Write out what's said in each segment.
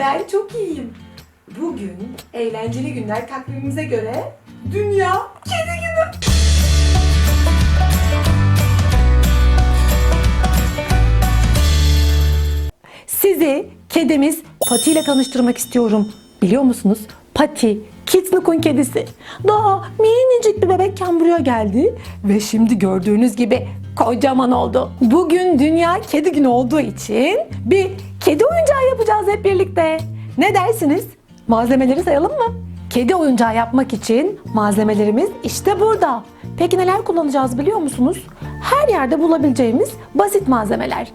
Ben çok iyiyim. Bugün eğlenceli günler takvimimize göre Dünya Kedi Günü. Sizi kedimiz Pati ile tanıştırmak istiyorum. Biliyor musunuz? Pati, Kitsnuk'un kedisi. Daha minicik bir bebekken buraya geldi ve şimdi gördüğünüz gibi kocaman oldu. Bugün Dünya Kedi Günü olduğu için bir kedi oyuncağı yapacağız hep birlikte. Ne dersiniz? Malzemeleri sayalım mı? Kedi oyuncağı yapmak için malzemelerimiz işte burada. Peki neler kullanacağız biliyor musunuz? Her yerde bulabileceğimiz basit malzemeler.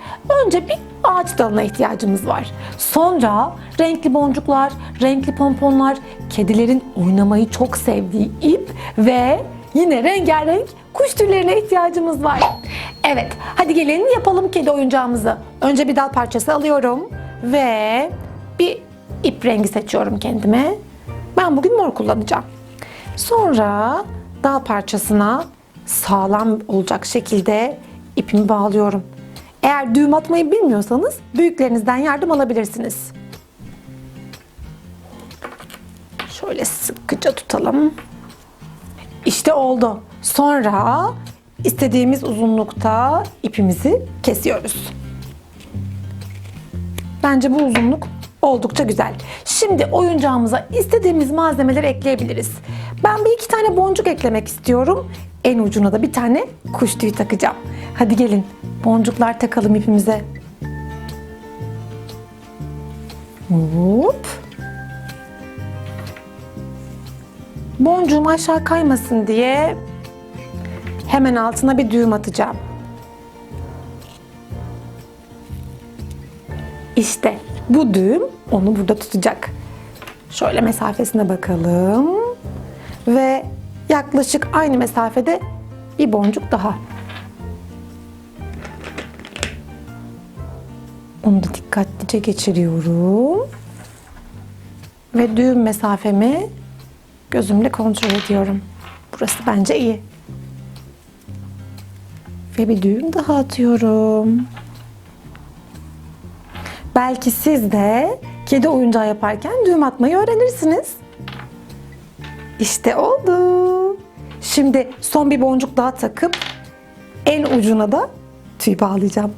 Önce bir ağaç dalına ihtiyacımız var. Sonra renkli boncuklar, renkli pomponlar, kedilerin oynamayı çok sevdiği ip ve yine rengarenk kuş tüylerine ihtiyacımız var. Evet, hadi gelin yapalım kedi oyuncağımızı. Önce bir dal parçası alıyorum ve bir ip rengi seçiyorum kendime. Ben bugün mor kullanacağım. Sonra dal parçasına sağlam olacak şekilde ipimi bağlıyorum. Eğer düğüm atmayı bilmiyorsanız büyüklerinizden yardım alabilirsiniz. Şöyle sıkıca tutalım. İşte oldu. Sonra istediğimiz uzunlukta ipimizi kesiyoruz. Bence bu uzunluk oldukça güzel. Şimdi oyuncağımıza istediğimiz malzemeleri ekleyebiliriz. Ben bir iki tane boncuk eklemek istiyorum. En ucuna da bir tane kuş tüyü takacağım. Hadi gelin boncuklar takalım ipimize. Hop. Boncuğum aşağı kaymasın diye hemen altına bir düğüm atacağım. İşte bu düğüm onu burada tutacak. Şöyle mesafesine bakalım. Ve yaklaşık aynı mesafede bir boncuk daha. Onu da dikkatlice geçiriyorum. Ve düğüm mesafemi gözümle kontrol ediyorum. Burası bence iyi. Ve bir düğüm daha atıyorum. Belki siz de kedi oyuncağı yaparken düğüm atmayı öğrenirsiniz. İşte oldu. Şimdi son bir boncuk daha takıp en ucuna da tüy bağlayacağım.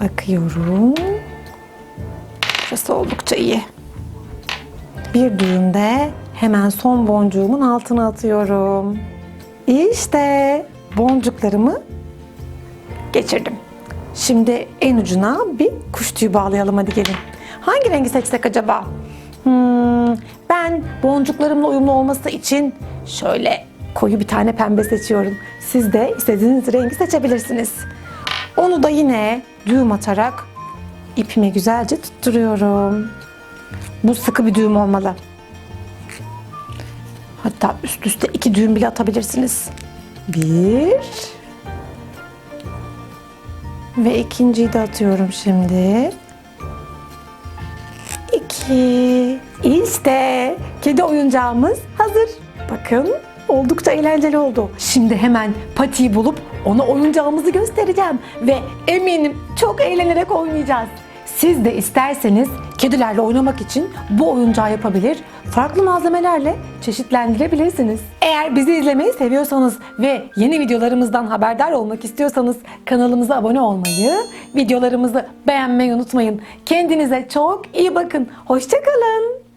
Bakıyorum. Burası oldukça iyi. Bir düğümde hemen son boncuğumun altına atıyorum. İşte boncuklarımı geçirdim. Şimdi en ucuna bir kuş tüyü bağlayalım hadi gelin. Hangi rengi seçsek acaba? Hmm, ben boncuklarımla uyumlu olması için şöyle koyu bir tane pembe seçiyorum. Siz de istediğiniz rengi seçebilirsiniz. Onu da yine düğüm atarak ipime güzelce tutturuyorum. Bu sıkı bir düğüm olmalı. Hatta üst üste iki düğüm bile atabilirsiniz. Bir. Ve ikinciyi de atıyorum şimdi. İki. İşte kedi oyuncağımız hazır. Bakın oldukça eğlenceli oldu. Şimdi hemen Pati'yi bulup ona oyuncağımızı göstereceğim. Ve eminim çok eğlenerek oynayacağız. Siz de isterseniz kedilerle oynamak için bu oyuncağı yapabilir, farklı malzemelerle çeşitlendirebilirsiniz. Eğer bizi izlemeyi seviyorsanız ve yeni videolarımızdan haberdar olmak istiyorsanız kanalımıza abone olmayı, videolarımızı beğenmeyi unutmayın. Kendinize çok iyi bakın. Hoşçakalın.